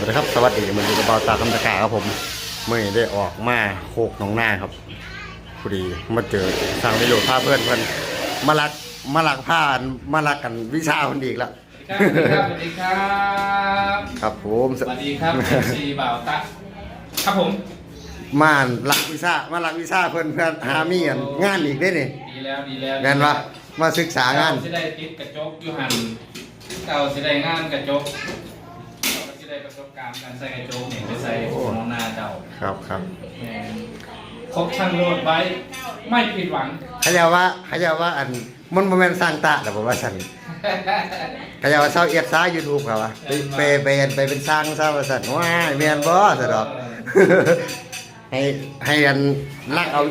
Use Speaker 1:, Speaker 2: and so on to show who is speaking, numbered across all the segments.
Speaker 1: วัสดีครับ สวัสดีเหมือนอยู่กับเบาตาคำตะกาครับผมเมื่อนี้ได้ออกมาโคกหนองนาครับพอดีมาเจอสั่งไปอยู่พาเพื่อนเพื่อนมาลักมาลักผ้ามาลักกันวิชาคนอีกแล้ว
Speaker 2: สวัสดีครับสวัสดีครับ
Speaker 1: ครับผม
Speaker 2: สวัสดีครับเอฟซีบ่าวตะครับผม
Speaker 1: มาลักวิชามาลักวิชาเพื่อนเพื่อนหามีกันงานอีกได้นี่
Speaker 2: ดีแล้วดีแล้ว
Speaker 1: งานวะมาศึกษางาน
Speaker 2: เรสิได้ติดกระจกอยู่หันเราสิได้งานกระจกเราก็สิ ได้ประสบการณ์การใส่กระจกเนี่ยไปใส่ของน้องนาเจ้า
Speaker 1: ครับครับ
Speaker 2: แหมครบช่างโลดไว้ไม่ผิดหวัง
Speaker 1: เขาจะว่าเขาจะว่าอันมันโมเมนสร้างตาแต่ผมว่าสั่นเขาจะว่าเศร้าเอียดซ้ายยูทูบเขาว่าไปไปไปไปเป็นสร้างซะว่าสั่นว้ายเมียนบ่สะดอก ให้ให้อันลักเอา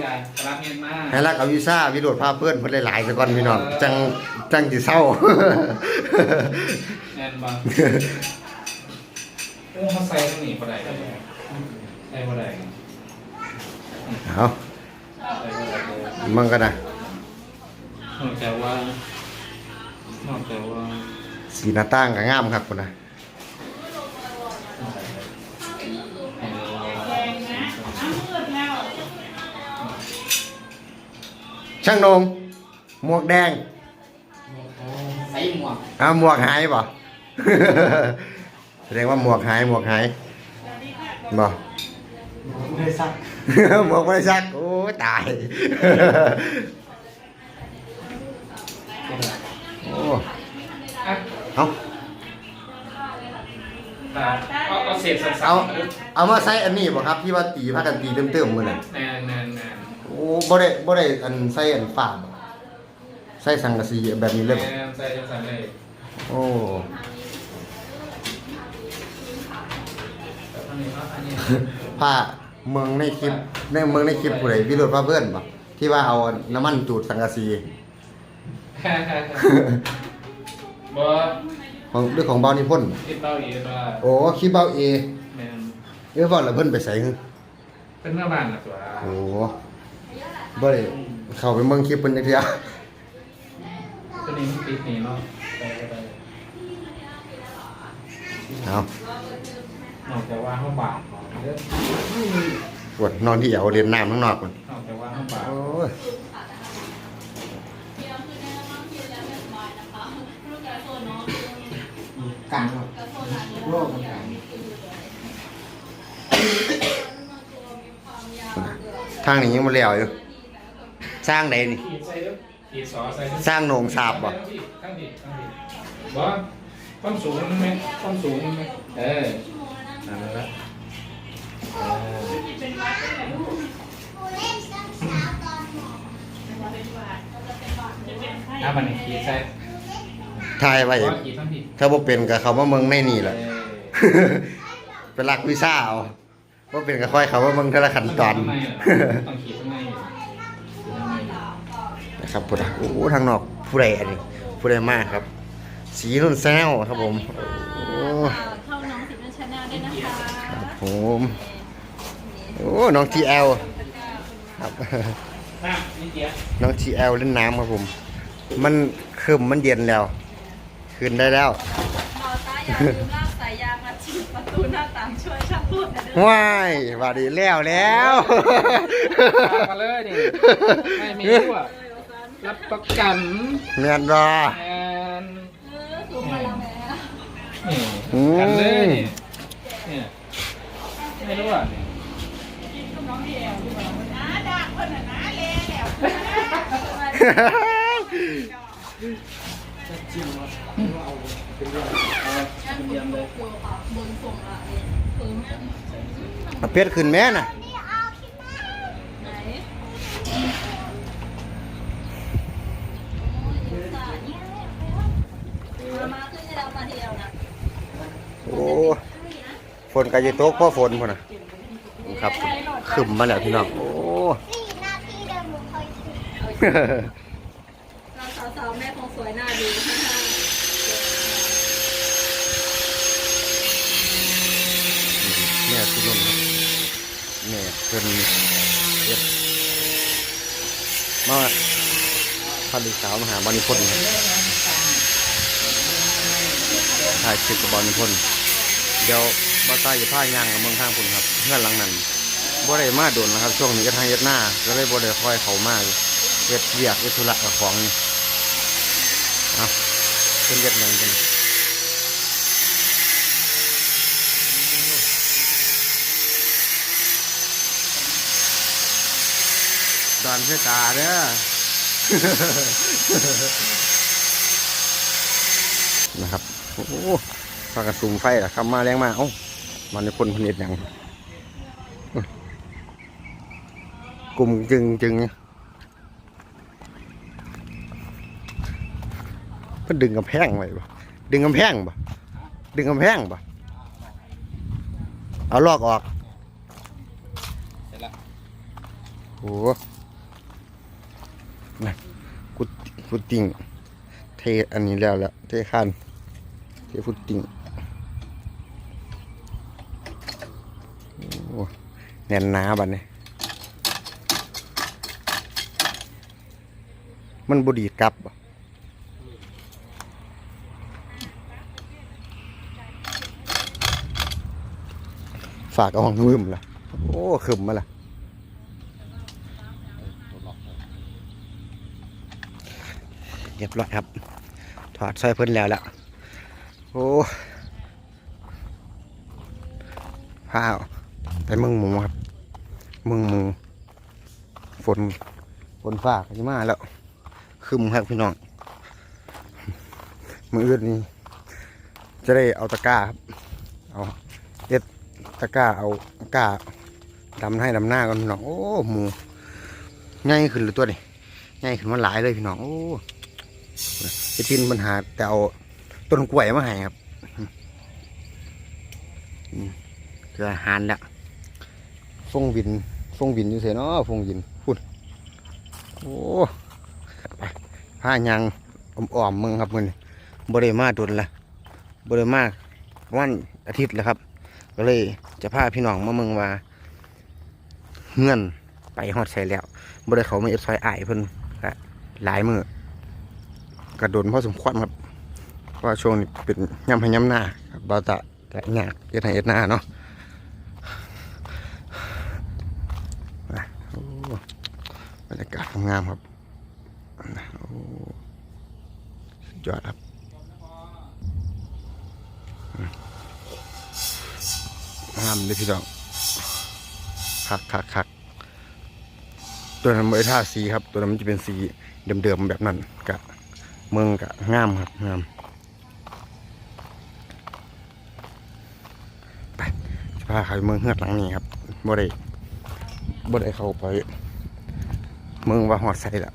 Speaker 2: รักเงินมาก
Speaker 1: ให้รักเอาวีซ่าวิโรดพาเพื่อนเพิ่นหลายๆซะก่อนพี่น้องจังจังสิเศร้า
Speaker 2: แน่นบ้า งโอ้เขาใส่ตรงนี้พอได้ได้ได้พอได้
Speaker 1: เอา
Speaker 2: ได้พอได้เลย
Speaker 1: มึงก็นะ
Speaker 2: นอกจากว่านอกจากว่า
Speaker 1: สีหน้าต่างก็งามครับพุ่นน่ะช่างนงหมวกแดง
Speaker 2: ใส่หมวก
Speaker 1: อ้าวหมวกหายบ่ แสดงว่าหมวกหายหมวกหายบ่
Speaker 2: ไม่ซัก
Speaker 1: หมวกไม่ได้ซัก โอ้ยตาย โอ้
Speaker 2: อะ
Speaker 1: เอา
Speaker 2: เอาเอาเศษสั
Speaker 1: เอา้
Speaker 2: น
Speaker 1: เอามาใส่อันนี้บ่ครับที่ว่าตีพากันตีเติมๆมื้อนั้น
Speaker 2: ๆแมนแมนแมน
Speaker 1: โอ้บ่ได้บ่ได้อันใส่อันฝาบ่ใส่สังกะสีแบบนี้เลย
Speaker 2: แม
Speaker 1: บ่
Speaker 2: นใส่จังสันเลย
Speaker 1: โอ้
Speaker 2: อันนี้เนาะอันนี้
Speaker 1: ผ้าเมืองในคลิปในเมืองในคลิปผู้ใดวิโรจน์พาเพื่อนบ่ที่ว่าเอาน้ำมันจูดสังกะสี
Speaker 2: บ่
Speaker 1: ของด้วยของเบานิพนธ์
Speaker 2: คิดเบาอีกว่า
Speaker 1: โอ้คลิปเบาเอ
Speaker 2: แมน
Speaker 1: เอ้อว่าแล้วเพิ่นไปใส่หึ
Speaker 2: เป็นหน้าบ้านนะตัว
Speaker 1: โอ้บ่ได้เข้าไปเมืองคลิปเพิ่นจักเที่ย
Speaker 2: ตัวนี้มันติดนี่เนาะไปก็ได้
Speaker 1: เอา
Speaker 2: นอกจากว่าเขาบาปเด้อ
Speaker 1: ปวดนอนที่เอาเรียนน้ำข้างนอกมัน
Speaker 2: นอกจากว่าเขาบาป
Speaker 1: โอ้ย
Speaker 2: กันเนาะโลกมันกัน
Speaker 1: ทางนี้ยังบ่แล้วอยู่สร้างใดนี่
Speaker 2: ขีดใส่เด้อขีดสอใส่เด้อ
Speaker 1: สร้างโหนงสาบบ่
Speaker 2: ข้างผิดข้างผิดข้างผิดบ่ความสูงมันไหมความสูงมันไหมเออ นั่นแหละเอออะบันนี้ขีดใส่
Speaker 1: ถ่ายไว้
Speaker 2: บ่ขีดข้างผิด
Speaker 1: ถ้าบ่เป็นก็เข้ามาเมืองในนี่
Speaker 2: เอ
Speaker 1: แหละ
Speaker 2: อ
Speaker 1: เป็นหลักวีซ่าเอาบ่เป็นก็ค่อยเข้ามาเมืองแต่ละขั้นตอน
Speaker 2: ข้างในเหรอต้องขีดข้างในเหรอขีดข้างในเหรอ
Speaker 1: นะครับพุทธโอ้โหทางนอกผู้ใดอันนี้ผู้ใดมากครับ สีนุ่นแซวครับผมโอ้ ผมโอ้น้องทีเอลครับ
Speaker 2: น้ำนี่เจี๊ยบ
Speaker 1: น้องทีเอลเล่นน้ำครับผม มันคืมมันเย็นแล้วขึ้นได้แล้ว
Speaker 3: หมอตาอย่าลืมลากสายยางมาฉีดประตูหน้าต่างช่วยช่างพูดนะเด้อ
Speaker 1: ว้ายว่าดีแล้วแล้ว
Speaker 2: มาเลยนี่ไม่มีรั่วรับประกัน
Speaker 1: เมียนรอ
Speaker 2: แอน
Speaker 3: เออถูกมาแล้วแม่
Speaker 2: นี่
Speaker 1: อืม
Speaker 2: กันเลยนี่เนี่ย ไม่รู้อะนี่
Speaker 3: น้าด่าคนน่ะน้าเลแล้วยังบุญโกค่ะบุญส่งละ
Speaker 1: เอาเพชรขึ้นแม่น่ะ ฝนกาจะตกเพราะฝนพุ่นน่ะครับขึ้นมาแล้วพี่น้องโอ้
Speaker 3: เราสาวแม่คงสวยหน้าดู
Speaker 1: แม่พี่นุ่นแม่เพิ่นเอ็ดมาพาลูกสาวมหาบอนิพนธ์ถ่ายคลิปกับบอนิพนธ์เดี๋ยว บบ่ตายอยู่ผ้ายางกับเมืองทางพุ่นครับเพื่อนหลังนั้นบ่ได้มาโดนนะครับ ช่วงนี้ก็ทางเฮ็ดหน้าก็เลยบ่ได้ค่อยเข้ามาเฮ็ดเวียกเฮ็ดธุระกับของนี่เอาเป็นเฮ็ดหยังกันดอนเสยตาเด้อนะครับ โอ้พากันสูมไฟล่ะครับมาแรงมากเอ้า มันในพลผลิตอย่างอื้อกลุ่มจึงจึงเพิ่นดึงกำแพงไว้บ่ดึงกำแพงบ่ดึงกำแพงบ่เอาลอกออก
Speaker 2: เสร็จแล้ว
Speaker 1: โอ้นะกุดกุดติ่งเทอันนี้แล้วแล้วเทคันเทฟุตติ่งโอ้ แน่นหนาบัดนี้ มันบดีกลับฝากเอาห้องมืมละโอ้ขึ้นมาละเรียบร้อยครับ ถอดสร้อยเพิ่นแล้วละโอ้พ้าวไปเมืองหมูครับ มืองหมูฝนฝนฟ้าก็จะมาแล้วคึมครับพี่น้องมืออื่นนี้จะได้เอาตะกร้าครับเอาเด็ดตะกร้าเอากร้าดำให้ดำหน้ากันพี่น้องโอ้หมูง่ายขึ้นเลยตัวนี้ง่ายขึ้นมาหลายเลยพี่น้องโอ้ไอทินปัญหาแต่เอาต้นกล้วยมาให้ครับคืออาหารล้วฟงวิน ฟงวินอยู่เสียเนาะฟงวินพูดโอ้ผ้ายางอ่อมๆมึงครับมึงบริมาโดนละบริมาวันอาทิตย์แล้วครับ ก็เลยจะพาพี่น้องมาเมืองว่าเงื่อนไปฮอดใส่แล้วบริเขาไมาเอ็ดซอยอายเพิ่นก็หลายมือกระโดนพอสมควรครับเพราะว่าช่วงนี้เป็นย่ำให้ย่ำหน้าบาตะแต่หยากเอ็ดให้เอ็ดหน้าเนาะโอ้ บรรยากาศงามครับโอ้สุดยอดครับงามเลยพี่น้องคักคักคักตัวนั้นไม่ได้ท่าสีครับ ตัวนั้นมันจะเป็นสีเดิมๆแบบนั้นกะเมืองกะงามครับงามไปจะพาเขาไปเมืองเฮือดหลังนี้ครับบ่ได้บ่ได้เข้าไป มืองว่าหอดใส่ละ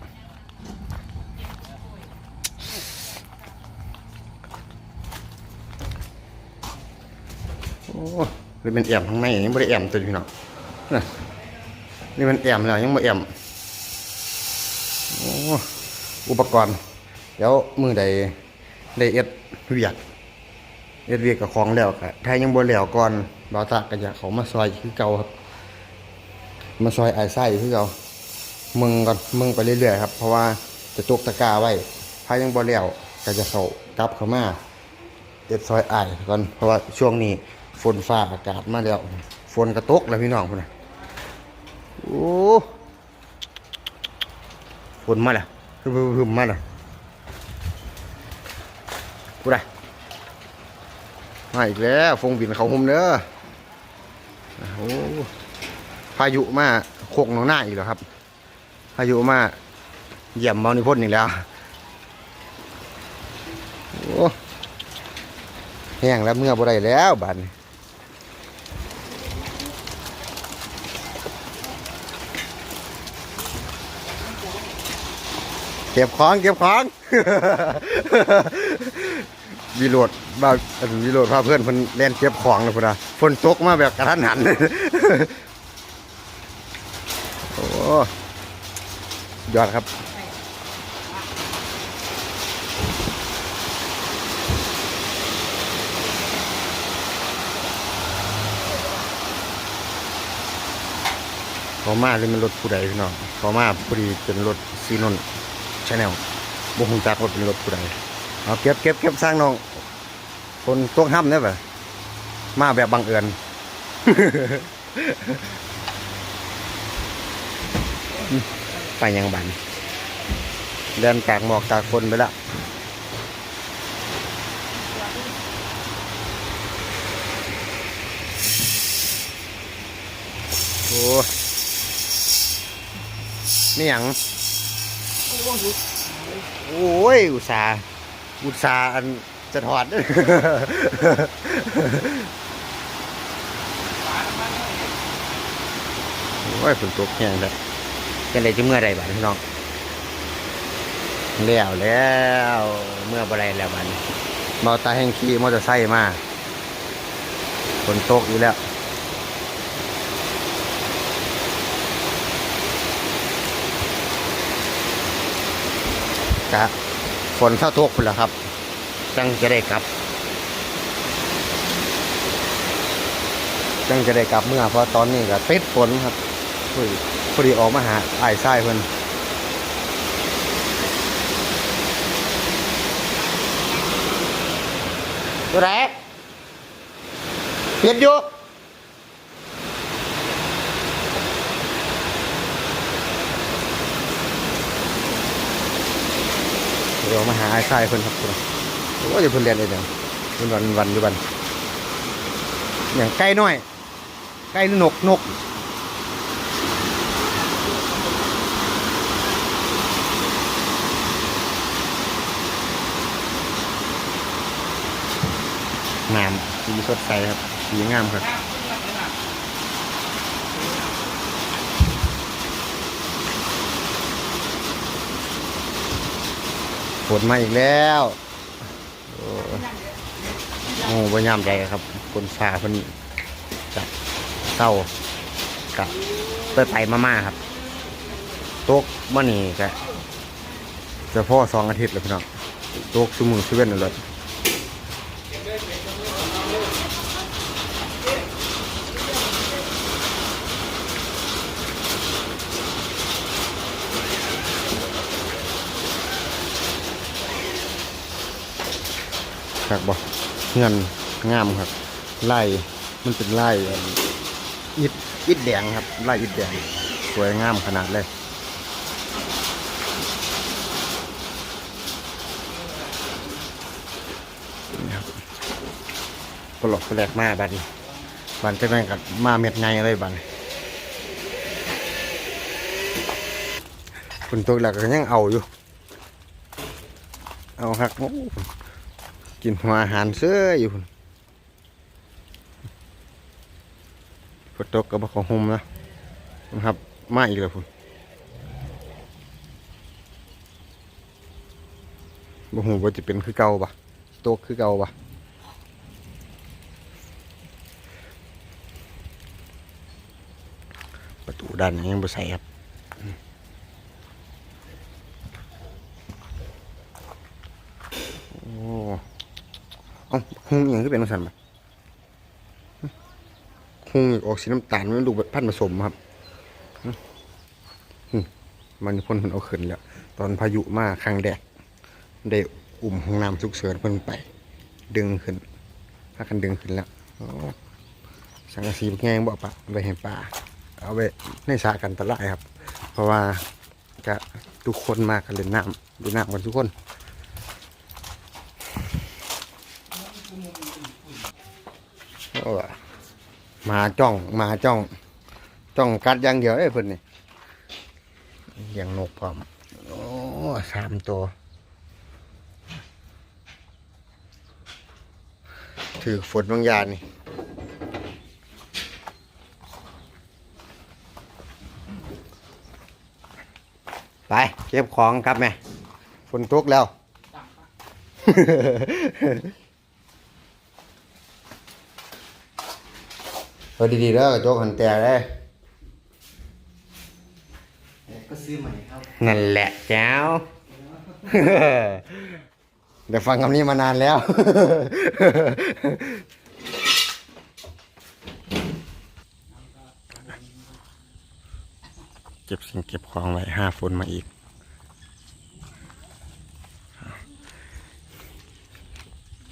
Speaker 1: โอ้นี่เป็นแอมข้างในยังบ่ได้แอมตัวพี่น้องน่ะนี่มันแอมแล้วยังบ่แอมโอ้อุปกรณ์ เดี๋ยวมือใดได้เอ็ดเวียกเอ็ดเวียกกับของแล้วค่ะถ้ายังบ่แล้วก่อนบาตาก็อยาเขามาซอยคือเก่าครับ มาซอยไอ้ไส้คือเก่า มึงก่อนมึงไปเรื่อยๆครับ เพราะว่าจะตกตะกร้าไว้ถ้ายังบ่แล้วก็จะเขากลับเข้ามาเอ็ดซอยไอ้ายก่อนเพราะว่าช่วงนี้ฝนฟ้าอากาศมาแล้วฝนกระตกแล้วพี่น้องพุ่นนะโอ้ฝนมาแล้วฮึมมาแล้วกูได้มาอีกแล้วฟงบินเขาหุมเด้อโอ้พายุมาโคกหนองหน้าอีกแล้วครับ พายุมาเยี่ยมเมานิพนธ์อีกแล้วโอ้แห้งแล้วเมื่อบ่ได้แล้วบาดนี้เก็บของเก็บของวิโรดบ้าวิโรดพาเพื่อนเพิ่นเล่นเก็บของเลยพุ่นนะฝนตกมาแบบกระทันหัน โอ้ ยอดครับพอมาเลยมันรถผู้ใดพี่น้องพอมาพอดีเป็นรถซีนนชาแนลบ่ฮู้จักว่าเป็นรถผู้ใดเอาเก็บเก็บเก็บสร้างน้อง คนตกห้ำได้ปะมาแบบบังเอิญ ไปยังบันเดินกากหมอกกากฝนไปและโอ้นี่หยังโอ้ย อุตสาอุตสาอันจะถอดโอ้ยฝนตกแห้งเลย เป็นไรจะเมื่อใดบ้านพี่น้องแล้วแล้วเมื่อบ่ไรแล้วบ้านเมาตาแห้งขี่มอเตอร์ไซค์มาฝนตกอยู่แล้วกะฝนเท่าตกพุ่นแล้วครับจังจะได้กลับจังจะได้กลับเมื่อเพราะตอนนี้ก็ติดฝนครับ พอดีพอดีออกมาหาไอ้ายไส้เพิ่นตัวไหนเปลี่ยนอยู่เดี๋ยวมาหาไอ้ายไส้เพิ่นครับคุณโอ้ยเดี๋ยวเพิ่นเรียนเลยเดี๋ยวเพิ่นวันวันอยู่วันอย่างไก่น้อย ไก่หรือนกนก งามสีสดใสครับสีงามครับฝนมาอีกแล้วโอ้โอ้บ่ยามใจครับคนฟ้าเพิ่นจะเศร้ากับไปไปมาม่าครับตกมานี่ก็จะพ่อสองอาทิตย์แล้วพี่น้องตกสมุนซีเว่นเลย ครับบ่เงินงามครับไล่มันเป็นไล่อิดอิดแดงครับไล่อิดแดงสวยงามขนาดเลยนะครับปลอกแปลกมาบัดนี้บันจะแม่งกับมาเม็ดไงเลยบันคุณตัวหลักก็ยังเอาอยู่ เอาครับโอ้ กินหัวอาหารเสื้ออยู่ฝนตกกับบ่เของห่มนะนะครับมาอีกแล้วพุ่นบ่ฮู้ว่าจะเป็นคือเก่าปะตกคือเก่าปะประตูด้านนี้ยังบ่ใส่ครับโอ้เอ้าหงอย่างคือเป็นจังซั่นบ่คงออกสีน้ำตาลมันดูพันผสมครับมันพ่นมันเอาขึ้นแล้ว ตอนพายุมาครั้งแรกได้อุ่มห้องน้ำสุกเสริญเพิ่นไป ดึงขึ้นพากันดึงขึ้นแล้วสังกะสีแง่งบ่ปะเอาไปให้ปลาเอาไปในสระกันตะไลครับ เพราะว่าจะทุกคนมากันเล่นน้ำดูน้ำกันทุกคน โอ้ยมาจ้องมาจ้อง จ้องกัดอย่างเดียวได้เพิ่นนี่อย่างนกพร้อมโอ้สามตัว ถือฝนบางยานนี่ไปเก็บของครับแม่ฝนตกแล้ว เออดีๆแล้วกระจกหันแต่เลย
Speaker 4: ก็ซื้อใหม่ครับ
Speaker 1: นั่นแหละแจ้วเดี๋ยวฟังคำนี้มานานแล้ว เก็บสิ่งเก็บของไว้ห้าฝนมาอีก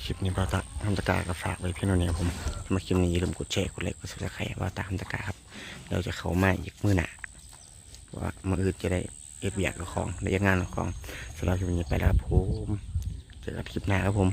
Speaker 1: คลิปนี้พอตัก ทำตะการก็ฝากไว้พี่น้องเนี่ยผมถ้ามาคลิปนี้อย่าลืมกดแชร์กดไลค์กดซับสไครต์ว่าตามตะการครับเราจะเข้ามาอีกมื้อหน้าว่ามืออื่นจะได้เอ็ดเบียกกับของได้ยังงานกับของสำหรับคลิปนี้ไปแล้วครับผมเจอกันคลิปหน้าครับผม